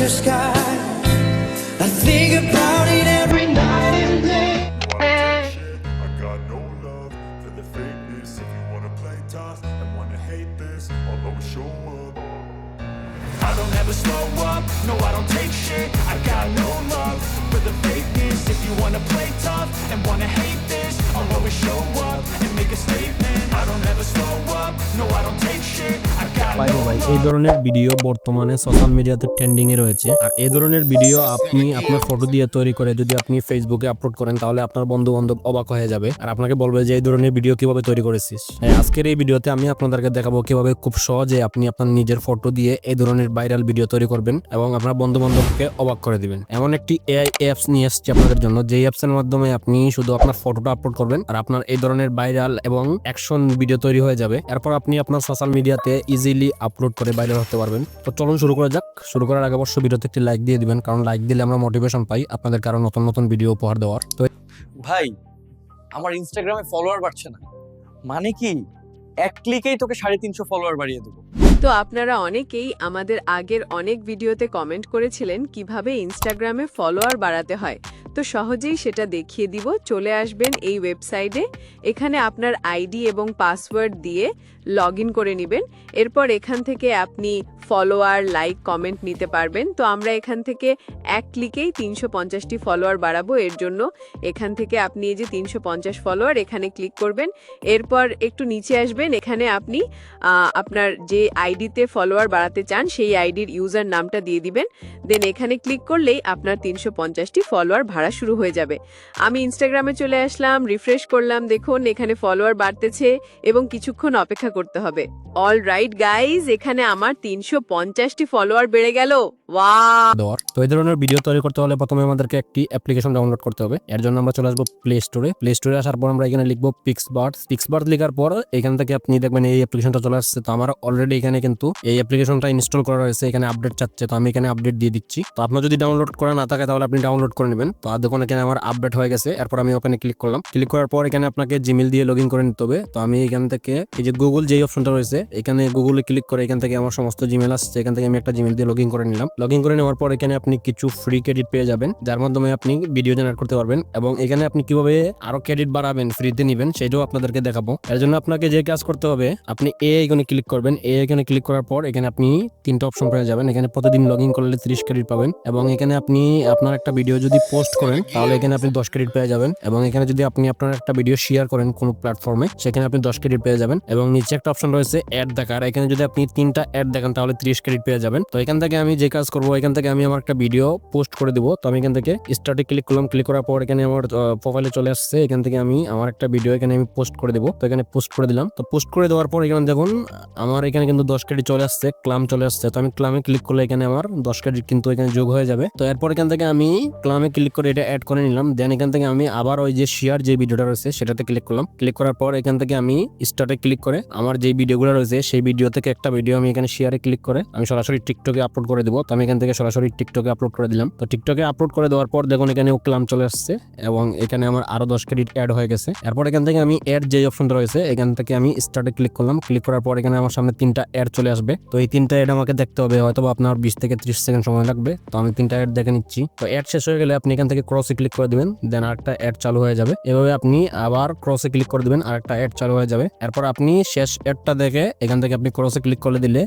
your sky. I think about it every night and day. I got no love for the fakeness. If you wanna play tough and wanna hate this, I'll always show up. I don't ever slow up, no, I don't take shit. I got no love for the fakeness. If you wanna play tough and wanna hate this, I'll always show up ভাই এই ধরনের video বর্তমানে social মিডিয়াতে trending এ রয়েছে। আর এই ধরনের video আপনি আপনার ফটো দিয়ে তৈরি করে যদি আপনি ফেসবুকে আপলোড করেন তাহলে আপনার বন্ধু বান্ধব অবাক হয়ে যাবে। আর আপনাকে বলবে যে এই ধরনের ভিডিও কীভাবে তৈরি করেছিস? হ্যাঁ, আজকের এই ভিডিওতে আমি আপনাদেরকে দেখাবো কীভাবে খুব সহজে আপনি আপনার নিজের ফটো দিয়ে এই ধরনের ভাইরাল ভিডিও তৈরি করবেন এবং আপনার বন্ধু বান্ধবকে অবাক করে দিবেন। এমন একটি এআই অ্যাপস নিয়ে এসেছি আপনাদের জন্য। যে অ্যাপস এর মাধ্যমে আপনি শুধু আপনার ফটোটা আপলোড করবেন আর আপনার এই ধরনের ভাইরাল এবং অ্যাকশন ভিডিও তৈরি হয়ে যাবে। এরপর আপনি আপনার সোশ্যাল মিডিয়াতে ইজিলি আপলোড করে ভাইরাল হতে পারবেন। তো চলুন শুরু করা যাক। শুরু করার আগে অবশ্যই ভিডিওতে একটি লাইক দিয়ে দিবেন কারণ লাইক দিলে আমরা মোটিভেশন পাই আপনাদের কারও নতুন নতুন ভিডিও উপহার দেওয়ার। তো ভাই আমার ইনস্টাগ্রামে ফলোয়ার বাড়ছে না। মানে কি? এক ক্লিকেই তোকে সাড়ে তিনশো ফলোয়ার বাড়িয়ে দেবো। তো আপনারা অনেকেই আমাদের আগের অনেক ভিডিওতে কমেন্ট করেছিলেন কীভাবে ইনস্টাগ্রামে ফলোয়ার বাড়াতে হয়। তো সহজেই সেটা দেখিয়ে দিব। চলে আসবেন এই ওয়েবসাইটে। এখানে আপনার আইডি এবং পাসওয়ার্ড দিয়ে লগ করে নেবেন। এরপর এখান থেকে আপনি ফলোয়ার লাইক কমেন্ট নিতে পারবেন। তো আমরা এখান থেকে এক ক্লিকেই তিনশো পঞ্চাশটি ফলোয়ার বাড়াবো। এর জন্য এখান থেকে আপনি এই যে তিনশো পঞ্চাশ ফলোয়ার এখানে ক্লিক করবেন। এরপর একটু নিচে আসবেন। এখানে আপনি আপনার যে আইডিতে ফলোয়ার বাড়াতে চান, সেই আইডির ইউজার নামটা দিয়ে দিবেন। দেন এখানে ক্লিক করলেই আপনার তিনশো পঞ্চাশটি ফলোয়ার ভাড়া শুরু হয়ে যাবে। আমি ইনস্টাগ্রামে চলে আসলাম রিফ্রেশ করলাম। দেখুন, এখানে ফলোয়ার বাড়তেছে এবং কিছুক্ষণ অপেক্ষা করতে হবে। অল রাইট গাইজ এখানে আমার তিনশো পঞ্চাশটি ফলোয়ার বেড়ে গেল। দেওয়ার তো এই ধরনের ভিডিও তৈরি করতে হলে প্রথমে আমাদেরকে একটি অ্যাপ্লিকেশন ডাউনলোড করতে হবে। এর জন্য আমরা চলে আসব প্লে স্টোরে প্লে স্টোরে আসার পর আমরা এখানে লিখব পিক্সবার্ড পিক্সবার্ড লেখার পর এখান থেকে আপনি দেখবেন এই অ্যাপ্লিকেশনটা চলে আসছে। তো আমার অলরেডি এখানে কিন্তু এই অ্যাপ্লিকেশনটা ইনস্টল করা রয়েছে। এখানে আপডেট চাচ্ছে। তো আমি এখানে আপডেট দিয়ে দিচ্ছি। তো আপনার যদি ডাউনলোড করা না থাকে তাহলে আপনি ডাউনলোড করে নেবেন। তো আর দেখুন, এখানে আমার আপডেট হয়ে গেছে। এরপর আমি ওখানে ক্লিক করলাম। ক্লিক করার পর এখানে আপনাকে জিমেল দিয়ে লগ করে নিতে হবে। তো আমি এখান থেকে এই যে গুগল যেই অপশনটা রয়েছে, এখানে গুগলে ক্লিক করে এখান থেকে আমার সমস্ত জিমেল আসছে। এখান থেকে আমি একটা জিমেল দিয়ে লগ করে নিলাম। লগ ইন করে নেওয়ার পর এখানে আপনি কিছু ফ্রি ক্রেডিট পেয়ে যাবেন। যার মাধ্যমে আপনি ভিডিও জেনারেট করতে পারবেন এবং এখানে আপনি কীভাবে আরও ক্রেডিট বাড়াবেন ফ্রিতে নেবেন, সেটাও আপনাদেরকে দেখাবো। এর জন্য আপনাকে যে কাজ করতে হবে, আপনি এ এখানে ক্লিক করবেন। এ এখানে ক্লিক করার পর এখানে আপনি তিনটা অপশন পেয়ে যাবেন। এখানে প্রতিদিন লগ ইন করলে ত্রিশ ক্রেডিট পাবেন এবং এখানে আপনি আপনার একটা ভিডিও যদি পোস্ট করেন, তাহলে এখানে আপনি দশ ক্রেডিট পেয়ে যাবেন এবং এখানে যদি আপনি আপনার একটা ভিডিও শেয়ার করেন কোনো প্ল্যাটফর্মে সেখানে আপনি দশ ক্রেডিট পেয়ে যাবেন এবং নিচে একটা অপশন রয়েছে অ্যাড দেখার। এখানে যদি আপনি তিনটা অ্যাড দেখেন, তাহলে ত্রিশ ক্রেডিট পেয়ে যাবেন। তো এখান থেকে আমি যে কাজ করব, এখান থেকে আমি আমার একটা ভিডিও পোস্ট করে দিব। তো আমি এখান থেকে স্টার্টে ক্লিক করলাম ক্লিক করার পর এখানে আমার প্রোফাইলে চলে আসছে। এখান থেকে আমি আমার একটা ভিডিও এখানে আমি পোস্ট করে দেবো। তো এখানে পোস্ট করে দিলাম। তো পোস্ট করে দেওয়ার পর এখানে দেখুন, আমার এখানে কিন্তু দশ ক্রেডিট চলে আসছে ক্লাম চলে আসছে। তো আমি ক্লামে ক্লিক করলে এখানে আমার দশ ক্রেডিট কিন্তু এখানে যোগ হয়ে যাবে। তো এরপর এখান থেকে আমি ক্লামে ক্লিক করে এটা অ্যাড করে নিলাম। দেন এখান থেকে আমি আবার ওই যে শেয়ার যে ভিডিওটা রয়েছে, সেটাতে ক্লিক করলাম। ক্লিক করার পর এখান থেকে আমি স্টার্টে ক্লিক করে আমার যে ভিডিওগুলো রয়েছে, সেই ভিডিও থেকে একটা ভিডিও আমি এখানে শেয়ারে ক্লিক করে আমি সরাসরি টিকটকে আপলোড করে দেবো। তো আমি এখান থেকে সরাসরি টিকটকে আপলোড করে দিলাম। তো টিকটকে আপলোড করে দেওয়ার পর দেখুন এখানে ক্লাম চলে আসছে এবং এখানে আমার আরও দশ ক্রেডিট অ্যাড হয়ে গেছে। এরপর এখান থেকে আমি অ্যাড যে অপশনটা রয়েছে, এখান থেকে আমি স্টার্টে ক্লিক করলাম। ক্লিক করার পর এখানে আমার সামনে তিনটা অ্যাড চলে আসবে। তো এই তিনটা অ্যাড আমাকে দেখতে হবে হয়তো আপনার বিশ থেকে ত্রিশ সেকেন্ড সময় লাগবে। তো আমি তিনটা অ্যাড দেখে নিচ্ছি। তো অ্যাড শেষ হয়ে গেলে আপনি এখান থেকে ক্রসে ক্লিক করে দিবেন দেন আরেকটা অ্যাড চালু হয়ে যাবে। এভাবে আপনি আবার ক্রসে ক্লিক করে দিবেন, আরেকটা অ্যাড চালু হয়ে যাবে। এরপর আপনি শেষ অ্যাডটা দেখে এখান থেকে আপনি ক্রসে ক্লিক করে দিলে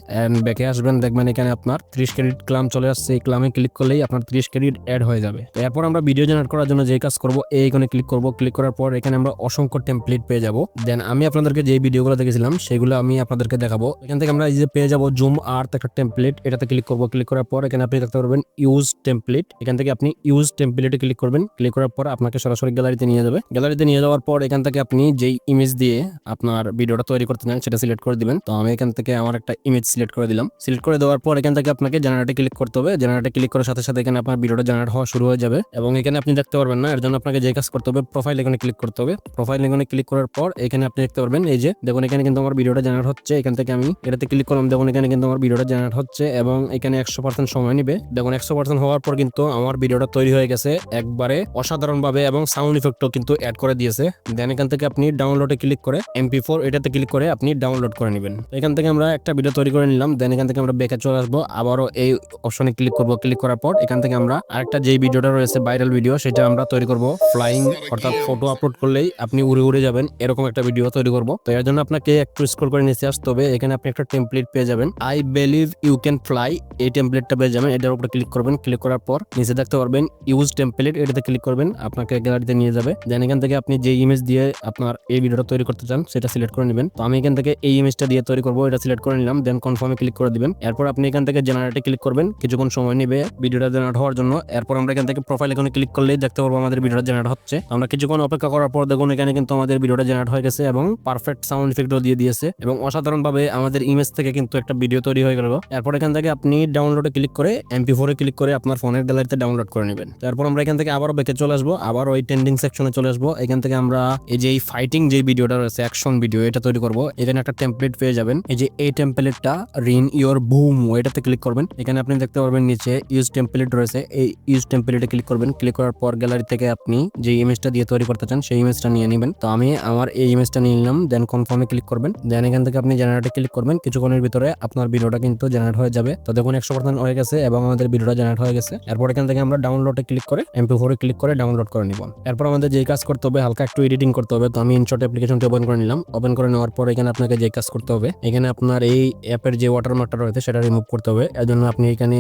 ব্যাকে আসবেন, দেখবেন এখানে আপনার ত্রিশ ক্রেডিট ক্লাম চলে আসছে, এই ক্লামে ক্লিক করলেই আপনার ত্রিশ ক্রেডিট অ্যাড হয়ে যাবে। এরপর আমরা ভিডিও জেনারেট করার জন্য যে কাজ করব, এই এখানে ক্লিক করব। ক্লিক করার পর এখানে আমরা অসংখ্য টেমপ্লেট পেয়ে যাব। দেন আমি আপনাদেরকে যে ভিডিওগুলো দেখেছিলাম, সেগুলো আমি আপনাদেরকে দেখাবো। এখান থেকে আমরা এই যে পেয়ে যাব জুম আর্ট একটা টেমপ্লেট এটাতে ক্লিক করব। ক্লিক করার পর এখানে আপনি দেখতে পারবেন ইউজ টেমপ্লেট এখান থেকে আপনি ইউজ টেমপ্লেটে ক্লিক করবেন। ক্লিক করার পর আপনাকে সরাসরি গ্যালারিতে নিয়ে যাবে। গ্যালারিতে নিয়ে যাওয়ার পর এখান থেকে আপনি যেই ইমেজ দিয়ে আপনার ভিডিওটা তৈরি করতে চান, সেটা সিলেক্ট করে দিবেন। তো আমি এখান থেকে আমার একটা ইমেজ সিলেক্ট করে দিলাম। সিলেক্ট করে দেওয়ার পর এখান থেকে আপনাকে জেনারেটে ক্লিক করতে হবে। জেনারেটে ক্লিক করার সাথে সাথে এখানে আপনার ভিডিওটা জেনারেট হওয়া শুরু হয়ে যাবে এবং এখানে আপনি দেখতে পারবেন না, এর জন্য আপনাকে যে কাজ করতে হবে প্রোফাইল এখানে ক্লিক করতে হবে। প্রোফাইল এখানে ক্লিক করার পর এখানে আপনি দেখতে পারবেন, এই যে দেখুন এখানে কিন্তু আমার ভিডিওটা জেনারেট হচ্ছে, এখান থেকে আমি এটাতে ক্লিক করলাম, দেখুন এখানে কিন্তু আমার ভিডিওটা জেনারেট হচ্ছে এবং এখানে একশো পার্সেন্ট সময় নিবে। দেখুন একশো পার্সেন্ট হওয়ার পর কিন্তু আমার ভিডিওটা তৈরি হয়ে গেছে একবারে অসাধারণভাবে এবং সাউন্ড ইফেক্টও কিন্তু অ্যাড করে দিয়েছে। দেন এখান থেকে আপনি ডাউনলোডে ক্লিক করে এমপি ফোর এটাতে ক্লিক করে আপনি ডাউনলোড করে নেবেন। এখান থেকে আমরা একটা ভিডিও তৈরি করে নিলাম দেন এখান থেকে আমরা বেকে চলে আসব, আবারও এই অপশনে ক্লিক করব। ক্লিক করার পর এখান থেকে আমরা আরেকটা যে ভিডিওটা রয়েছে ভাইরাল ভিডিও সেটা আমরা তৈরি করব। ফ্লাইং অর্থাৎ ফটো আপলোড করলেই আপনি উড়ে উড়ে যাবেন। এরকম একটা ভিডিও তৈরি করব। তো এর জন্য আপনাকে একটু স্ক্রল করে নিচে আসতে হবে। এখানে আপনি একটা টেমপ্লেট পেয়ে যাবেন। I believe you can fly এই টেমপ্লেটটা পেয়ে যাবেন। এটার উপরে ক্লিক করবেন। ক্লিক করার পর নিচে দেখতে পারবেন ইউজ টেমপ্লেট এটাতে ক্লিক করবেন। আপনাকে গ্যালারিতে নিয়ে যাবে। দেন এখান থেকে আপনি যে ইমেজ দিয়ে আপনার এই ভিডিওটা তৈরি করতে চান, সেটা সিলেক্ট করে নেবেন। তো আমি এখান থেকে এই ইমেজটা দিয়ে তৈরি করব। এটা সিলেক্ট করে নিলাম। দেন কনফার্মে ক্লিক করে দিবেন। এরপর আপনি এখান থেকে জেনারেটে ক্লিক করবেন। কিছুক্ষণ সময় নেবে ভিডিওটা জেনারেট হওয়ার জন্য। এরপর আমরা এখান থেকে প্রোফাইল এখানে ক্লিক করলেই দেখতে পারব আমাদের ভিডিওটা জেনারেট হচ্ছে। আমরা কিছুক্ষণ অপেক্ষা করার পর দেখুন, এখানে কিন্তু আমাদের ভিডিওটা জেনারেট হয়ে গেছে এবং পারফেক্ট সাউন্ড ইফেক্টও দিয়ে দিয়েছে এবং অসাধারণভাবে আমাদের ইমেজ থেকে কিন্তু একটা ভিডিও তৈরি হয়ে গেল। এরপর এখান থেকে আপনি ডাউনলোডে ক্লিক করে এমপি ফোরে ক্লিক করে আপনার ফোনের গ্যালারিতে ডাউনলোড করে নেবেন। তারপর আমরা এখান থেকে আবারও বেঁকে চলে আসব আবার ওই ট্রেন্ডিং সেকশনে চলে আসব। এখান থেকে আমরা এই যে ফাইটিং যে ভিডিওটা রয়েছে অ্যাকশন ভিডিও এটা তৈরি করব। এখানে একটা টেমপ্লেট পেয়ে যাবেন। এই যে এই টেমপ্লেটটা রিন ইওর বুম এটাতে ক্লিক করবেন। এখানে আপনি দেখতে পারবেন নিচে ইউজ টেমপ্লেট রয়েছে। এই ইউজ টেম্পলেটে ক্লিক করবেন। ক্লিক করার পর গ্যালারি থেকে আপনি যে ইমেজটা দিয়ে তৈরি করতে চান, সেই ইমেজটা নিয়ে নেবেন। তো আমি আমার এই ইমেজটা নিয়ে নিলাম দেন কনফার্মে ক্লিক করবেন। দেন এখান থেকে আপনি জেনারেটে ক্লিক করবেন। কিছুক্ষণের ভিতরে আপনার ভিডিওটা কিন্তু জেনারেট হয়ে যাবে। তো দেখুন, একশো পার্সেন্ট হয়ে গেছে এবং আমাদের ভিডিওটা জেনারেট হয়ে গেছে। এরপর এখান থেকে আমরা ডাউনলোডে ক্লিক করে এমপি ফোরে ক্লিক করে ডাউনলোড করে নিব। এরপর আমাদের যে কাজ করতে হবে, হালকা একটু এডিটিং করতে হবে। তো আমি ইনশর্ট অ্যাপ্লিকেশনটি ওপেন করে নিলাম। ওপেন করে নেওয়ার পর এখানে আপনাকে যে কাজ করতে হবে, এখানে আপনার এই অ্যাপের যে ওয়াটারমার্কটা রয়েছে, সেটা রিমুভ করতে হবে। এর জন্য আপনি এখানে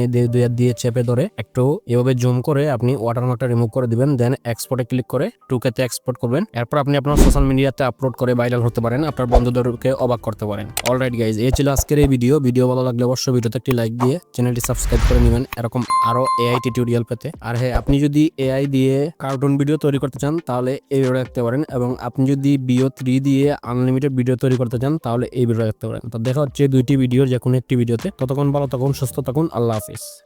দিয়ে চেপে ধরে একটু এভাবে জুম করে আপনি ওয়াটারমার্কটা রিমুভ করে দিবেন দেন এক্সপোর্টে ক্লিক করে টুকেতে এক্সপোর্ট করবেন। এরপর আপনি আপনার সোশ্যাল মিডিয়াতে আপলোড করে ভাইরাল হতে পারেন, আপনার বন্ধুদেরকে অবাক করতে পারেন। অলরাইট গাইজ এই ছিল আজকের এই ভিডিও ভিডিও ভালো লাগলে অবশ্যই ভিডিওতে একটি লাইক দিয়ে চ্যানেলটি সাবস্ক্রাইব করে নেবেন, এরকম আরও এআই টিউটোরিয়াল পেতে। আর হ্যাঁ আপনি যদি এআই দিয়ে কার্টুন ভিডিও তৈরি করতে চান, তাহলে এই ভিডিও দেখতে পারেন। এবং আপনি যদি বিও থ্রি দিয়ে আনলিমিটেড ভিডিও তৈরি করতে চান, তাহলে এই ভিডিও দেখতে পারেন। তো দেখা হচ্ছে দুইটি ভিডিওর যে কোনো একটি ভিডিওতে ততক্ষণ ভালো থাকুন, সুস্থ থাকুন আল্লাহ হাফিজ